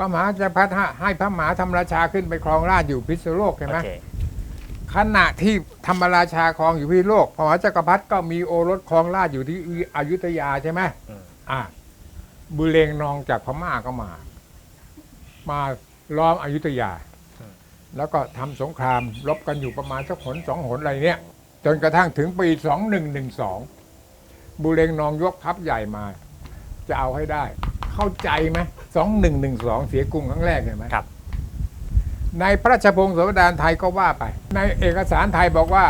พระมหาจักรพรรดิให้พระมหาธรรมราชาขึ้นไปครองราชย์อยู่พิษณุโลกใช่โอไหมเคขณะที่ธรรมราชาครองอยู่พิษณุโลกพระมหาจักรพรรดิก็มีโอรสครองราชย์อยู่ที่อยุธยาใช่ไหมอืมอะบุเรงนองจากพม่าก็มา มาล้อมอยุธยา แล้วก็ทำสงครามรบกันอยู่ประมาณสักหนสองหนอะไรเนี้ยจนกระทั่งถึงปีสองหนึ่งหนึ่งสองบุเรงนองยกทัพใหญ่มา จะเอาให้ได้ เข้าใจไหมสองหนึ่งหนึ่งสองเสียกรุงครั้งแรกเห็นไหมครับ ในพระราชพงศาวดารไทยก็ว่าไป ในเอกสารไทยบอกว่า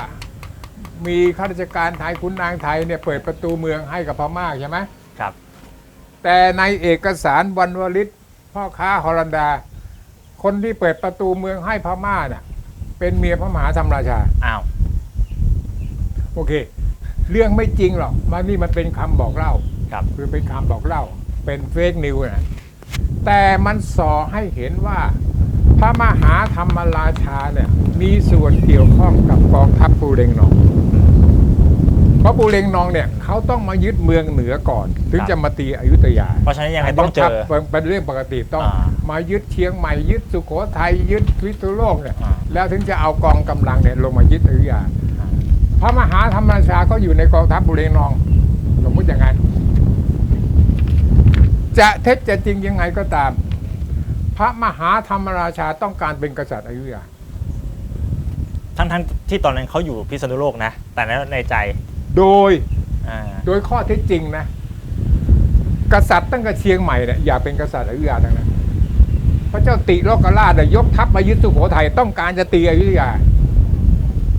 มีข้าราชการไทยคุณนางไทยเนี่ยเปิดประตูเมืองให้กับพม่าใช่ไหมครับ แต่ในเอกสารวันวลิตพ่อค้าฮอลันดา คนที่เปิดประตูเมืองให้พม่าเนี่ยเป็นเมียพระมหาธรรมราชาอ้าวโอเค เรื่องไม่จริงหรอกมันนี่มันเป็นคำบอกเล่า ครับ คือเป็นคำบอกเล่า เป็นเฟกนิวนะแต่มันส่อให้เห็นว่า พระมหาธรรมราชาเนี่ยมีส่วนเกี่ยวข้องกับกองทัพปูเรงนอง เพราะปูเรงนองเนี่ยเขาต้องมายึดเมืองเหนือก่อน ถึงจะมาตีอยุธยาเพราะฉะนั้นยังไงต้องเจอทัพเป็นเรื่องปกติต้องอ่ามายึดเชียงใหม่ยึดสุโขทัยยึดพิษณุโลกเนี่ยอ่าแล้วถึงจะเอากองกำลังเนี่ยลงมายึดอยุธยาพระมหาธรรมราชาก็อยู่ในกองทัพบุเรงนอง สมมติอย่างนั้น จะเท็จจะจริงยังไงก็ตาม พระมหาธรรมราชาต้องการเป็นกษัตริย์อยุธยาทั้งทั้งที่ตอนนั้นเขาอยู่พิษณุโลกนะ แต่ในในใจโดยอ่าโดยข้อเท็จจริงนะ กษัตริย์ตั้งแต่เชียงใหม่เนี่ยอย่าเป็นกษัตริย์อยุธยาทั้งนั้นพระเจ้าติโลกราชเนี่ยยกทัพมายึดสุโขทัยต้องการจะตีอยุธยา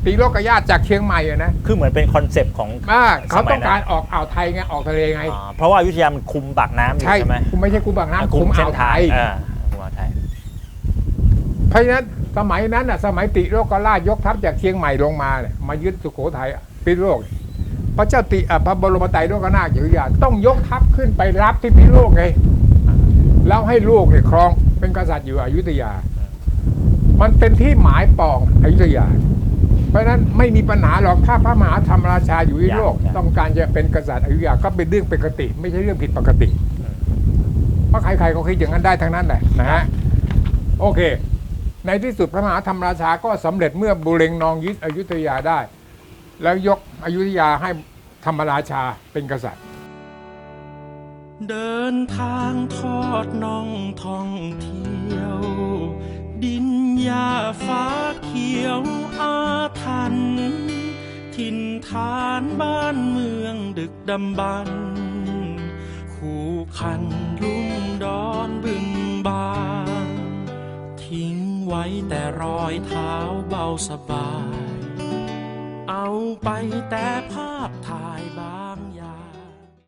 ติโลกราชจากเชียงใหม่อะนะคือเหมือนเป็นคอนเซปต์ของอ่าเขาสมัยนั้นต้องการออกอ่าวไทยไงออกทะเลไง อ่าเพราะว่าอยุธยามันคุมปากน้ำอยู่ใช่ใช่ไหมคุณไม่ใช่คุมบางน้ำคุคุมมเส้อ่านวไททางยอ่าคุมอ่าวไทย เพราะฉะนั้นสมัยนั้นอะสมัยติโลกราชยกทัพจากเชียงใหม่ลงมาเนี่ยมายึดสุโขทัยอะพิษณุโลก พระเจ้าติอะพระบรมไตรโลกนาถอยุธยาต้องยกทัพขึ้นไปรับที่พิษณุโลกไงแล้วให้ลูกเนี่ยครองเป็นกษัตริย์อยู่อยุธยา มันเป็นที่หมายปองอยุธยาเพ ราะฉะนั้นไม่มีปัญหาหรอกถ้าพระมหาธรรมราชาอยู่ที่โลกอยากต้องการจะเป็นกษัตริย์อยุธยาก็เป็นเรื่องปกติ ไม่ใช่เรื่องผิดปกติ เพราะใครๆก็คิดอย่างนั้นได้ทั้งนั้นแหละนะฮะโอเค ในที่สุดพระมหาธรรมราชาก็สำเร็จเมื่อบุเรงนองยึดอยุธยาได้ แล้วยกอยุธยาให้ธรรมราชาเป็นกษัตริย์ เดินทางทอดน่องท่องเที่ยว ดินหญ้าฟ้าเขียวอา ทัน ถิ่นฐานบ้านเมืองดึกดำบรรพ์คู่คันลุ่มดอนบึงบานทิ้งไว้แต่รอยเท้าเบาสบาย เอาไปแต่ภาพถ่ายบาง